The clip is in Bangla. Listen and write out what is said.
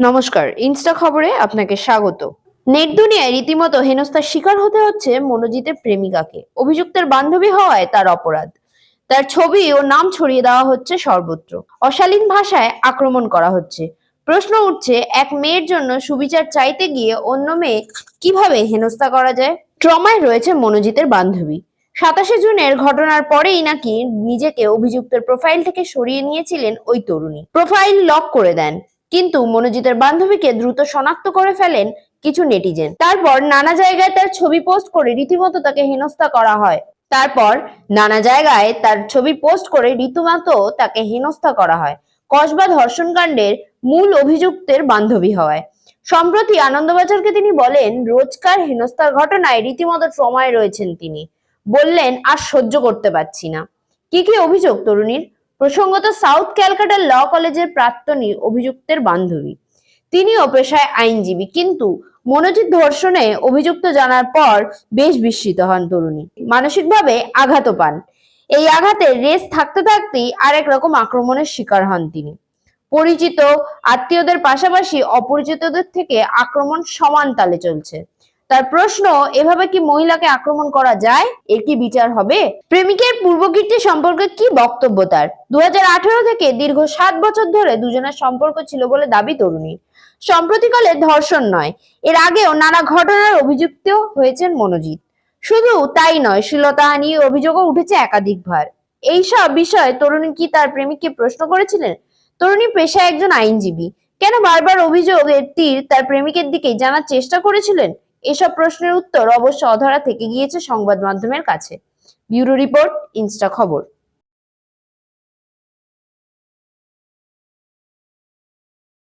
নমস্কার, ইনস্টা খবরে আপনাকে স্বাগত। নেট দুনিয়ায় রীতিমতো হেনস্থার শিকার হতে হচ্ছে মনোজিতের প্রেমিকাকে। অভিযুক্তের বান্ধবী হওয়ায় তার অপরাধ। তার ছবি ও নাম ছড়িয়ে দেওয়া হচ্ছে সর্বত্র। অশালীন ভাষায় আক্রমণ করা হচ্ছে। প্রশ্ন উঠছে, এক মেয়ের জন্য সুবিচার চাইতে গিয়ে অন্য মেয়ে কীভাবে হেনস্থা করা যায়? ট্রমায় রয়েছে মনোজিতের বান্ধবী। সাতাশে জুনের ঘটনার পরেই নাকি নিজেকে অভিযুক্তের প্রোফাইল থেকে সরিয়ে নিয়েছিলেন ওই তরুণী। প্রোফাইল লক করে দেন। কিন্তু মনোজিতের বান্ধবীকে দ্রুত শনাক্ত করে ফেলেন কিছু নেটিজেন। তারপর নানা জায়গায় তার ছবি পোস্ট করে রীতিমতো তাকে হেনস্থা করা হয়। তারপর নানা জায়গায় তার ছবি পোস্ট করে রীতিমতো তাকে হেনস্থা করা হয়। কসবা ধর্ষণকাণ্ডের মূল অভিযুক্তের বান্ধবী হওয়ায় সম্প্রতি আনন্দবাজারকে তিনি বলেন, রোজকার হেনস্থার ঘটনায় রীতিমতো ট্রমায় রয়েছেন তিনি। বললেন, আর সহ্য করতে পারছি না। কি কি অভিযোগ, তরুণীর? প্রসঙ্গত সাউথ ক্যালকাটা ল কলেজের প্রাক্তনী অভিযুক্তের বান্ধবী। তিনিও পেশায় আইনজীবী, কিন্তু মনোজিৎ ধর্ষণে অভিযুক্ত জানার পর বেশ বিস্মিত হন তরুণী। মানসিকভাবে আঘাত পান। এই আঘাতের রেস থাকতে থাকতেই আরেক রকম আক্রমণের শিকার হন তিনি। পরিচিত, আত্মীয়দের পাশাপাশি অপরিচিতদের থেকে আক্রমণ সমান তালে চলছে। তার প্রশ্ন, এভাবে কি মহিলাকে আক্রমণ করা যায়? এর কি বিচার হবে? প্রেমিকের পূর্বকীর্তি সম্পর্কে কি বক্তব্য তার? দুহাজার আঠারো থেকে দীর্ঘ সাত বছর ধরে দুজনের সম্পর্ক ছিল বলে দাবি তরুণীর। সম্প্রতিকালে ধর্ষণ নয়, এর আগেও নানা ঘটনার অভিযুক্ত হয়েছেন মনোজিৎ। শুধু তাই নয় শ্লীলতাহানি অভিযোগও উঠেছে একাধিকবার। এইসব বিষয়ে তরুণী কি তার প্রেমিককে প্রশ্ন করেছিলেন? তরুণী পেশায় একজন আইনজীবী, কেন বারবার অভিযোগের তীর তার প্রেমিকের দিকে জানার চেষ্টা করেছিলেন? এসব প্রশ্নের উত্তর অবশ্য অধরা থেকে গিয়েছে সংবাদ মাধ্যমের কাছে। ব্যুরো রিপোর্ট ইনস্টা খবর।